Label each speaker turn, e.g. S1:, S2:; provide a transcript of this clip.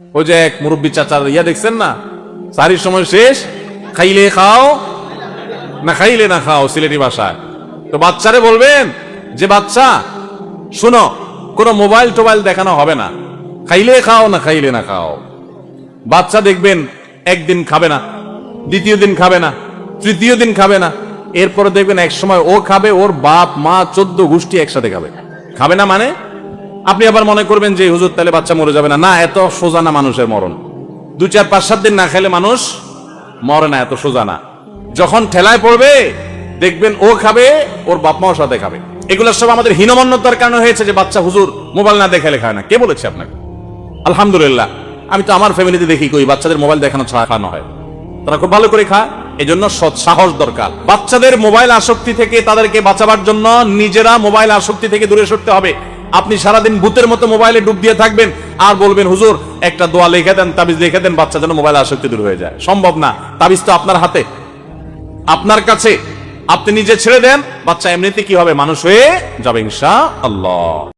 S1: ওই যে এক মুরব্বী চাচার ইয়া দেখছেন না? সারির সময় শেষ, খাইলে খাও, না খাইলে না খাও, সিলেটি ভাষায়। তো বাচ্চারে বলবেন, যে বাচ্চা, শুনো, কোনো মোবাইল টোবাইল দেখানো হবে না। খাইলে খাও, না খাইলে না খাও। বাচ্চা দেখবেন, একদিন খাবে না, দ্বিতীয় দিন খাবে না, তৃতীয় দিন খাবে না। এরপরে দেখবেন এক সময় ও খাবে, ওর বাপ, মা, চোদ্দ গোষ্ঠী একসাথে খাবে। খাবে না মানে? আপনি আবার মনে করবেন যে, হুজুর, তাহলে বাচ্চা মরে যাবে না। না, এত সোজা না মানুষের মরণ। দু চার, পাঁচ, সাত দিন না খেলে মানুষ মরে না, এত সোজা না। যখন ঠেলায় পড়বে, দেখবেন ও খাবে, ওর বাপ মাও সাথে খাবে। এগুলো সব আমাদের হীনমন্যতার কারণে হয়েছে যে, বাচ্চা হুজুর মোবাইল না দেখালে খায় না। কে বলেছে আপনাকে? আলহামদুলিল্লাহ। আমি তো আমার ফ্যামিলিতে দেখি কই, বাচ্চাদের মোবাইল দেখানো ছাড়া খাওয়ানো হয়। তারা খুব ভালো করে খায় এই জন্য সৎ সাহস দরকার। বাচ্চাদের মোবাইল আসক্তি থেকে তাদেরকে বাঁচাবার জন্য নিজেরা মোবাইল আসক্তি থেকে দূরে সরতে হবে। আপনি সারাদিন ভূতের মতো মোবাইলে ডুব দিয়ে থাকবেন আর বলবেন, হুজুর, একটা দোয়া লিখে দেন, তাবিজ লিখে দেন, বাচ্চা যেন মোবাইল আসক্তি দূর হয়ে যায়। সম্ভব না। তাবিজ তো আপনার হাতে। আপনার কাছে আপনি নিজে ছেড়ে দেন, বাচ্চা এমনিতে কি হবে? মানুষ হয়ে যাবে ইনশা আল্লাহ